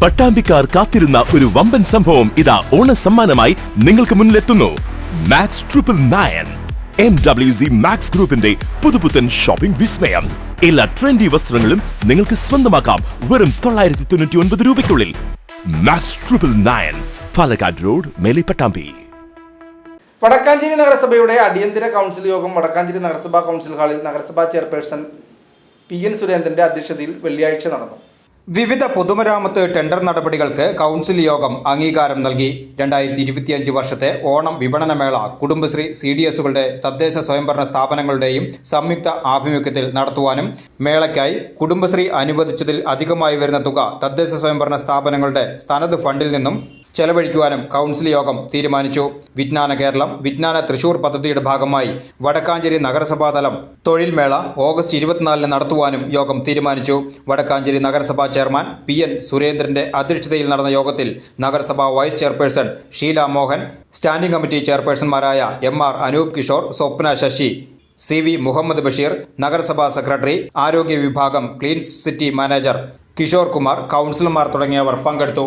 പട്ടാമ്പിക്കാർ കാത്തിരുന്ന ഒരു വമ്പൻ സംഭവം ഇതാ ഓണ സമ്മാനമായി നിങ്ങൾക്ക് മുന്നിലെത്തുന്നു. Max triple nine M W C Max ഗ്രൂപ്പിന്റെ പുതുപുത്തൻ ഷോപ്പിംഗ് വിസ്മയം. എല്ലാ ട്രെൻഡി വസ്ത്രങ്ങളും നിങ്ങൾക്ക് സ്വന്തമാക്കാം വെറും തൊള്ളായിരത്തി തൊണ്ണൂറ്റി ഒൻപത് രൂപയ്ക്കുള്ളിൽ. Max triple nine Palakkad road മേലെ പട്ടാമ്പി. വടക്കാഞ്ചേരി നഗരസഭയുടെ അടിയന്തര കൗൺസിൽ യോഗം വടക്കാഞ്ചേരി നഗരസഭാ കൗൺസിൽ ഹാളിൽ നഗരസഭാ ചെയർപേഴ്സൺ പി എൻ സുരേന്ദ്രന്റെ അധ്യക്ഷതയിൽ വെള്ളിയാഴ്ച നടന്നു. വിവിധ പൊതുമരാമത്ത് ടെൻഡർ നടപടികൾക്ക് കൗൺസിൽ യോഗം അംഗീകാരം നൽകി. രണ്ടായിരത്തി ഇരുപത്തിയഞ്ച് വർഷത്തെ ഓണം വിപണനമേള കുടുംബശ്രീ സി ഡി എസുകളുടെ തദ്ദേശ സ്വയംഭരണ സ്ഥാപനങ്ങളുടെയും സംയുക്ത ആഭിമുഖ്യത്തിൽ നടത്തുവാനും മേളയ്ക്കായി കുടുംബശ്രീ അനുവദിച്ചതിൽ അധികമായി വരുന്ന തുക തദ്ദേശ സ്വയംഭരണ സ്ഥാപനങ്ങളുടെ സ്ഥാനത് ഫണ്ടിൽ നിന്നും ചെലവഴിക്കുവാനും കൗൺസിൽ യോഗം തീരുമാനിച്ചു. വിജ്ഞാന കേരളം വിജ്ഞാന തൃശൂർ പദ്ധതിയുടെ ഭാഗമായി വടക്കാഞ്ചേരി നഗരസഭാ തലം തൊഴിൽ മേള ഓഗസ്റ്റ് ഇരുപത്തിനാലിന് നടത്തുവാനും യോഗം തീരുമാനിച്ചു. വടക്കാഞ്ചേരി നഗരസഭാ ചെയർമാൻ പി എൻ സുരേന്ദ്രന്റെ അധ്യക്ഷതയിൽ നടന്ന യോഗത്തിൽ നഗരസഭാ vice chairperson Sheela Mohan standing committee ചെയർപേഴ്സൺമാരായ M R Anoop Kishore Swapna Sasi C V Muhammad Basheer നഗരസഭാ സെക്രട്ടറി ആരോഗ്യ വിഭാഗം clean city manager Kishore Kumar കൗൺസിലർമാർ തുടങ്ങിയവർ പങ്കെടുത്തു.